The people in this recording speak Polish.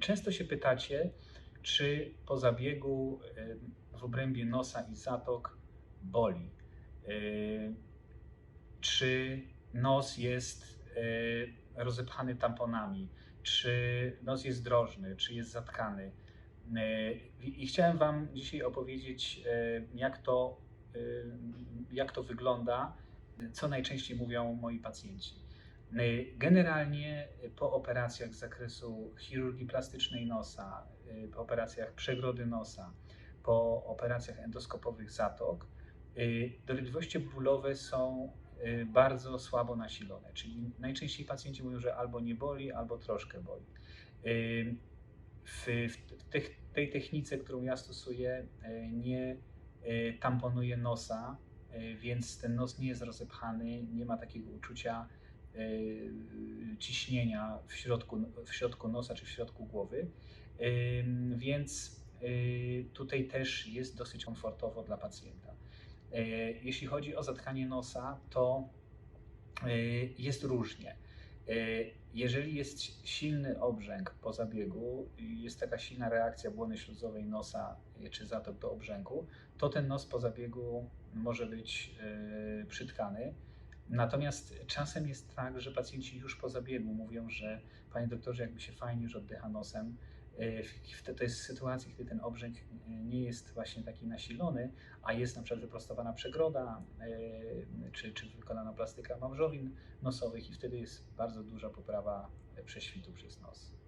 Często się pytacie, czy po zabiegu w obrębie nosa i zatok boli. Czy nos jest rozepchany tamponami, czy nos jest drożny, czy jest zatkany. I chciałem Wam dzisiaj opowiedzieć, jak to, jak to wygląda, co najczęściej mówią moi pacjenci. Generalnie y, po operacjach z zakresu chirurgii plastycznej nosa, y, po operacjach przegrody nosa, po operacjach endoskopowych zatok, y, dolegliwości bólowe są bardzo słabo nasilone, czyli najczęściej pacjenci mówią, że albo nie boli, albo troszkę boli. W, tej technice, którą ja stosuję, nie tamponuję nosa, więc ten nos nie jest rozepchany, nie ma takiego uczucia ciśnienia w środku, w środku nosa czy w środku głowy. Więc y, tutaj też jest dosyć komfortowo dla pacjenta. Y, Jeśli chodzi o zatkanie nosa, to y, jest różnie. Y, Jeżeli jest silny obrzęk po zabiegu, jest taka silna reakcja błony śluzowej nosa y, czy zatok do obrzęku, to ten nos po zabiegu może być y, przytkany. Natomiast czasem jest tak, że pacjenci już po zabiegu mówią, że panie doktorze, jakby się fajnie już oddycha nosem. W- To jest sytuacji, kiedy ten obrzęk y, nie jest właśnie taki nasilony, a jest na przykład wyprostowana przegroda, y, czy, czy wykonana plastyka małżowin nosowych i wtedy jest bardzo duża poprawa prześwitu przez nos.